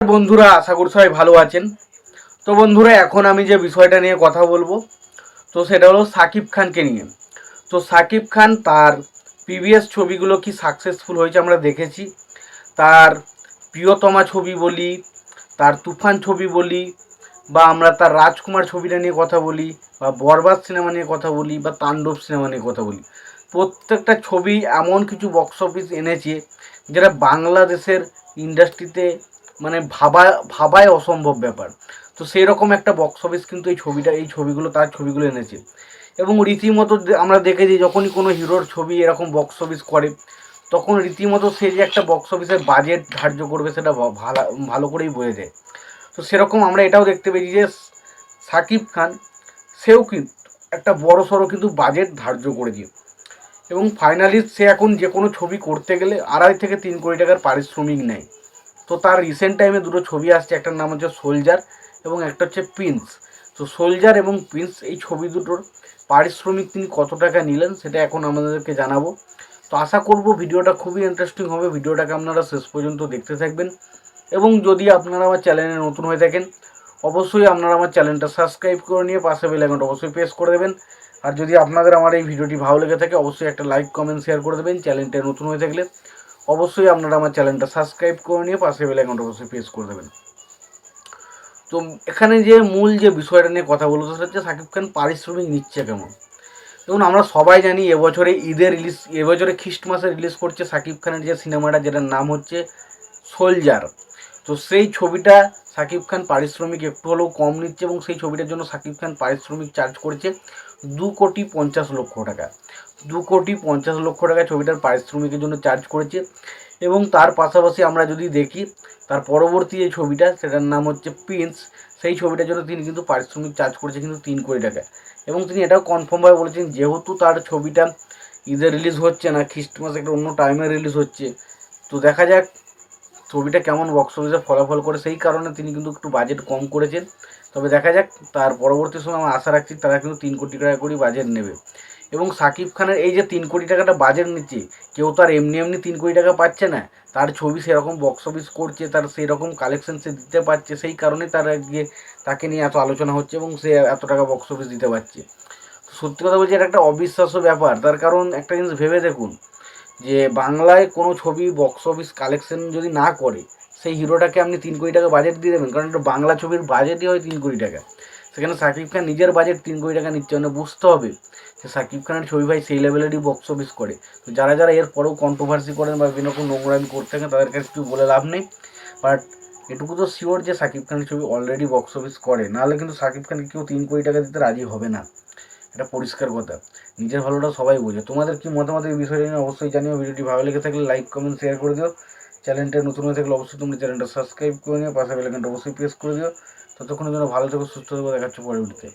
বন্ধুরা, আশা করি সবাই ভালো আছেন। তো বন্ধুরা, এখন আমি যে বিষয়টা নিয়ে কথা বলব, তো সেটা হলো সাকিব খানকে নিয়ে। তো সাকিব খান তার প্রিভিয়াস ছবিগুলো কি সাকসেসফুল হয়েছে আমরা দেখেছি। তার প্রিয়তমা ছবি বলি, তার তুফান ছবি বলি, বা আমরা তার রাজকুমার ছবিটা নিয়ে কথা বলি, বা বরবাদ সিনেমা নিয়ে কথা বলি, বা তাণ্ডব সিনেমা নিয়ে কথা বলি। প্রত্যেকটা ছবি এমন কিছু বক্স অফিস এনেছে, যেটা বাংলাদেশের ইন্ডাস্ট্রিতে মানে ভাবা ভাবায় অসম্ভব ব্যাপার। তো সেই রকম একটা বক্স অফিস কিন্তু এই ছবিটা, এই ছবিগুলো, তার ছবিগুলো এনেছে। এবং রীতিমতো আমরা দেখেছি যখনই কোনো হিরোর ছবি এরকম বক্স অফিস করে, তখন রীতিমতো সে যে একটা বক্স অফিসের বাজেট ধার্য করবে সেটা ভালো ভালো করেই বোঝা যায়। তো সেরকম আমরা এটাও দেখতে পেয়েছি যে সাকিব খান, সেও কিন্তু একটা বড় সড়ো কিন্তু বাজেট ধার্য করেছে। এবং ফাইনালি সে এখন যে কোনো ছবি করতে গেলে আড়াই থেকে তিন কোটি টাকার পারিশ্রমিক নেয়। তো তার রিসেন্ট টাইমে দুটো ছবি আসছে, একটার নাম হচ্ছে সোলজার এবং একটা হচ্ছে প্রিন্স তো সোলজার এবং প্রিন্স এই ছবি দুটোর পারিশ্রমিক তিনি কত টাকা নিলেন সেটা এখন আমাদেরকে জানাব। তো আশা করব ভিডিওটা খুবই ইন্টারেস্টিং হবে, ভিডিওটাকে আপনারা শেষ পর্যন্ত দেখতে থাকবেন। এবং যদি আপনারা আমার চ্যানেলে নতুন হয়ে থাকেন, অবশ্যই আপনারা আমার চ্যানেলটা সাবস্ক্রাইব করে নিয়ে পাশে বেল আইকনটা অবশ্যই প্রেস করে দেবেন। আর যদি আপনাদের আমার এই ভিডিওটি ভালো লেগে থাকে, অবশ্যই একটা লাইক কমেন্ট শেয়ার করে দেবেন। চ্যানেলটা নতুন হয়ে থাকলে অবশ্যই আপনারা আমার চ্যানেলটা সাবস্ক্রাইব করে নিয়ে পাশে বেল আইকনটা অবশ্যই প্রেস করে দেবেন। তো এখানে যে মূল যে বিষয়টা নিয়ে কথা বলব সেটা হচ্ছে সাকিব খান পারিশ্রমিক নিচ্ছে কেমন? দেখুন, আমরা সবাই জানি এবছরে ঈদের রিলিজ এবছরে খ্রিস্টমাসে রিলিজ করছে সাকিব খানের যে সিনেমাটা, যেটার নাম হচ্ছে সোলজার। তো সেই ছবিটা সাকিব খান পারিশ্রমিক একটু হলেও কম নিচ্ছে এবং সেই ছবিটার জন্য সাকিব খান পারিশ্রমিক চার্জ করেছে। দু কোটি পঞ্চাশ লক্ষ টাকা। দু কোটি পঞ্চাশ লক্ষ টাকা ছবিটার পারিশ্রমিকের জন্য চার্জ করেছে এবং তার পাশাপাশি আমরা যদি দেখি, তার পরবর্তী যে ছবিটা, সেটার নাম হচ্ছে প্রিন্স সেই ছবিটার জন্য তিনি কিন্তু পারিশ্রমিক চার্জ করেছে কিন্তু তিন কোটি টাকা এবং তিনি এটাও কনফার্মভাবে বলেছেন, যেহেতু তার ছবিটা ঈদে রিলিজ হচ্ছে না, খ্রিস্টমাস একটা অন্য টাইমে রিলিজ হচ্ছে, তো দেখা যাক ছবিটা কেমন বক্স অফিসে ফলাফল করে। সেই কারণে তিনি কিন্তু একটু বাজেট কম করেছেন। তবে দেখা যাক, তার পরবর্তী সময় আমরা আশা রাখছি তারা কিন্তু তিন কোটি টাকা করে বাজেট নেবে। এবং সাকিব খানের এই যে তিন কোটি টাকাটা বাজেট নিচ্ছে, কেউ তো আর এমনি এমনি তিন কোটি টাকা পাচ্ছে না। তার ছবি সেরকম বক্স অফিস করছে, তার সেই রকম কালেকশন সে দিতে পারছে, সেই কারণে তার গিয়ে তাকে নিয়ে এত আলোচনা হচ্ছে এবং সে এত টাকা বক্স অফিস দিতে পারছে। সত্যি কথা বলছি, এটা একটা অবিশ্বাস্য ব্যাপার। তার কারণ একটা জিনিস ভেবে দেখুন যে বাংলায় কোনো ছবি বক্স অফিস কালেকশন যদি না করে, সেই হিরোটাকে আপনি তিন কোটি টাকা বাজেট দিয়ে দেবেন, কারণ এটা বাংলা ছবির বাজেটই হয় তিন কোটি টাকা। সেখানে সাকিব খান নিজের বাজেট তিন কোটি টাকা নিচ্ছে মানে বুঝতে হবে যে সাকিব খানের ছবি ভাই সেই লেভেলেরই বক্স অফিস করে। তো যারা যারা এর পরেও কন্ট্রোভার্সি করেন বা বিভিন্ন রকম নোংরামি করতে থাকেন, তাদের কাছে কিছু বলে লাভ নেই। বাট এটুকু তো শিওর যে সাকিব খানের ছবি অলরেডি বক্স অফিস করে। নাহলে কিন্তু সাকিব খানকে কেউ তিন কোটি টাকা দিতে রাজি হবে না। এটা পরিষ্কার কথা। নিজের ভালোটা সবাই বোঝে। তোমাদের কি মতামত এই বিষয়টা নিয়ে অবশ্যই জানিও। ভিডিওটি ভালো লেগে থাকলে লাইক কমেন্ট শেয়ার করে দিও। চ্যানেলটা নতুন হয়ে থাকলে অবশ্যই তোমরা চ্যানেলটা সাবস্ক্রাইব করে নিও। পাশে বেলাকানটা অবশ্যই প্রেস করে দিও। ততক্ষণের জন্য ভালো থেকো, সুস্থ থেকো। দেখাচ্ছ পরে ভিডিওতে